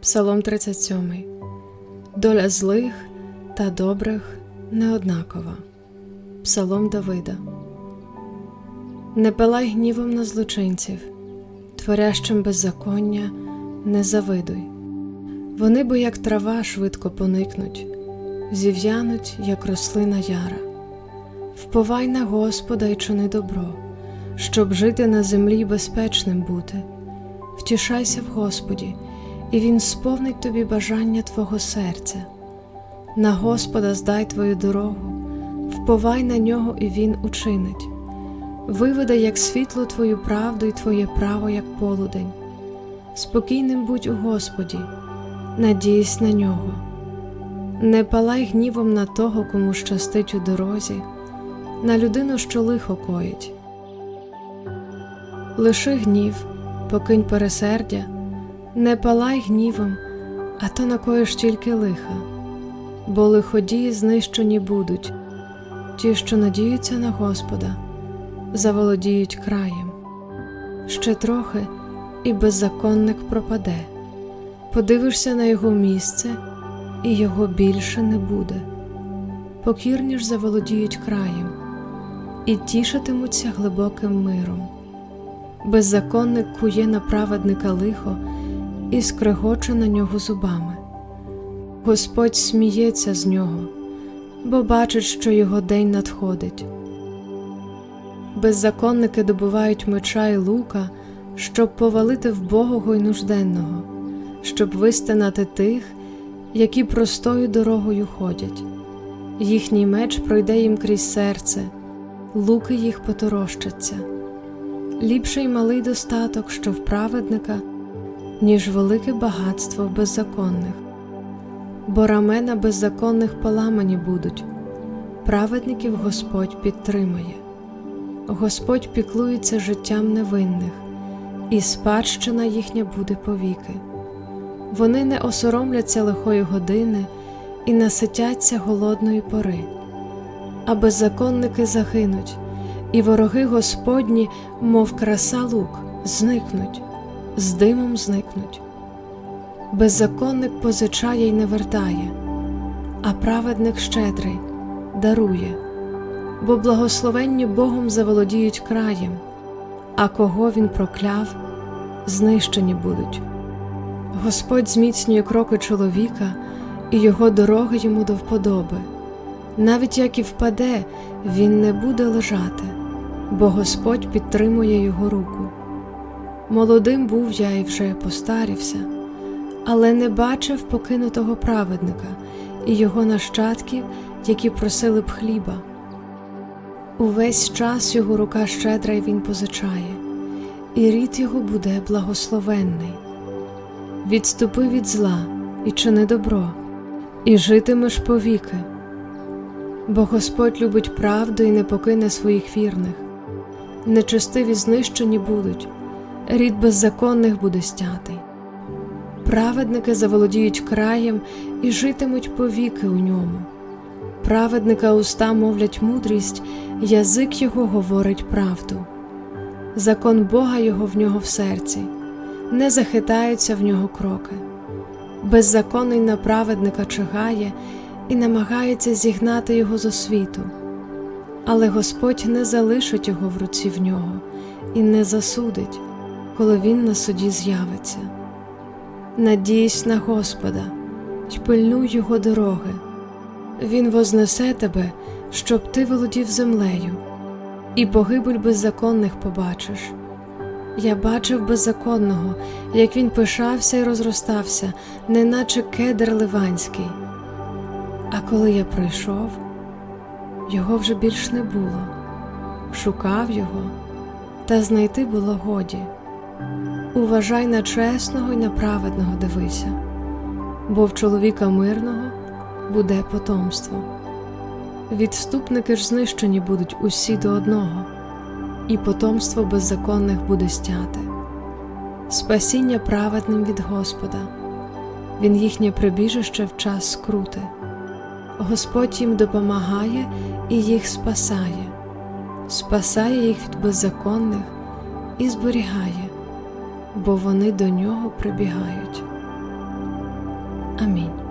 Псалом 37. Доля злих та добрих неоднакова. Псалом Давида. Не пилай гнівом на злочинців, творящим беззаконня не завидуй. Вони бо, як трава, швидко поникнуть, зів'януть, як рослина яра. Вповай на Господа й чини добро, щоб жити на землі безпечним бути. Втішайся в Господі, і Він сповнить тобі бажання твого серця. На Господа здай твою дорогу, вповай на нього, і Він учинить. Виведе, як світло твою правду і твоє право, як полудень. Спокійним будь у Господі, надійсь на нього. Не палай гнівом на того, кому щастить у дорозі, на людину, що лихо коїть. Лиши гнів, покинь пересердя, не палай гнівом, а то накоїш тільки лиха, бо лиходії знищені будуть, ті, що надіються на Господа, заволодіють краєм. Ще трохи, і беззаконник пропаде, подивишся на його місце, і його більше не буде. Покірні ж заволодіють краєм, і тішитимуться глибоким миром. Беззаконник кує на праведника лихо і скрегоче на нього зубами. Господь сміється з нього, бо бачить, що його день надходить. Беззаконники добувають меча й лука, щоб повалити вбогого й нужденного, щоб вистинати тих, які простою дорогою ходять. Їхній меч пройде їм крізь серце, луки їх поторощаться. Ліпший малий достаток, що в праведника, ніж велике багатство беззаконних, бо рамена беззаконних поламані будуть, праведників Господь підтримає. Господь піклується життям невинних, і спадщина їхня буде повіки. Вони не осоромляться лихої години і наситяться голодної пори, а беззаконники загинуть, і вороги Господні, мов краса лук, зникнуть, з димом зникнуть. Беззаконник позичає й не вертає, а праведник щедрий дарує, бо благословенні Богом заволодіють краєм, а кого він прокляв, знищені будуть. Господь зміцнює кроки чоловіка, і його дороги йому до вподоби. Навіть як і впаде, він не буде лежати, бо Господь підтримує його руку. Молодим був я і вже постарівся, але не бачив покинутого праведника і його нащадків, які просили б хліба. Увесь час його рука щедра й він позичає, і рід його буде благословенний. Відступи від зла і чини добро, і житимеш повіки. Бо Господь любить правду і не покине своїх вірних, нечестиві знищені будуть, рід беззаконних буде стятий. Праведники заволодіють краєм і житимуть повіки у ньому. Праведника уста мовлять мудрість, язик його говорить правду. Закон Бога його в нього в серці, не захитаються в нього кроки. Беззаконний на праведника чигає і намагається зігнати його з освіту, але Господь не залишить його в руці в нього і не засудить, коли він на суді з'явиться. Надійсь на Господа й пильнуй його дороги. Він вознесе тебе, щоб ти володів землею, і погибель беззаконних побачиш. Я бачив беззаконного, як він пишався і розростався, неначе кедр ливанський. А коли я прийшов, його вже більш не було, шукав його, та знайти було годі. Уважай на чесного й на праведного дивися, бо в чоловіка мирного буде потомство. Відступники ж знищені будуть усі до одного, і потомство беззаконних буде стяте. Спасіння праведним від Господа, Він їхнє прибіжище в час скрути. Господь їм допомагає і їх спасає, спасає їх від беззаконних і зберігає, бо вони до нього прибігають. Амінь.